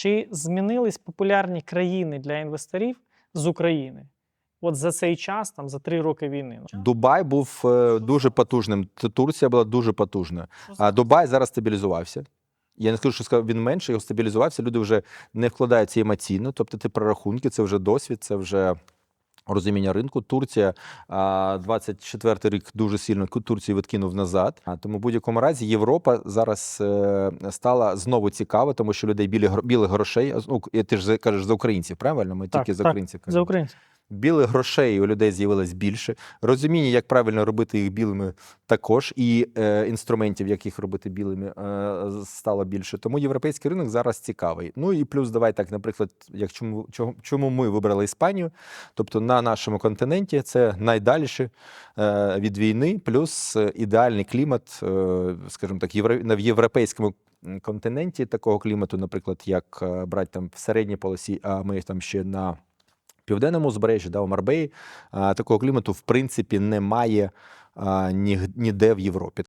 чи змінились популярні країни для інвесторів з України? От за цей час, там за три роки війни. Дубай був е, дуже потужним. Турція була дуже потужною. А Дубай зараз стабілізувався. Я не скажу, що сказав, він менше, його стабілізувався. Люди вже не вкладаються емоційно. Тобто, ти прорахунки, це вже досвід, це вже розуміння ринку. Турція а, 24 рік дуже сильно Турцію відкинув назад. А тому в будь-якому разі Європа зараз е, стала знову цікава, тому що людей білі білих грошей. Ну, ти ж кажеш за українців, правильно? Ми Так, тільки за українців кажемо. За українців. Білих грошей у людей з'явилось більше. Розуміння, як правильно робити їх білими, також і е, інструментів, як їх робити білими, е, стало більше. Тому європейський ринок зараз цікавий. Ну і плюс, давай так, наприклад, як чому, чому, ми вибрали Іспанію? Тобто на нашому континенті це найдальше е, від війни, плюс е, ідеальний клімат, е, скажімо так, євро, в європейському континенті такого клімату, наприклад, як е, брати там в середній полосі, а ми там ще на південному узбережжі, да, у Марбеї, такого клімату в принципі немає ніде в Європі.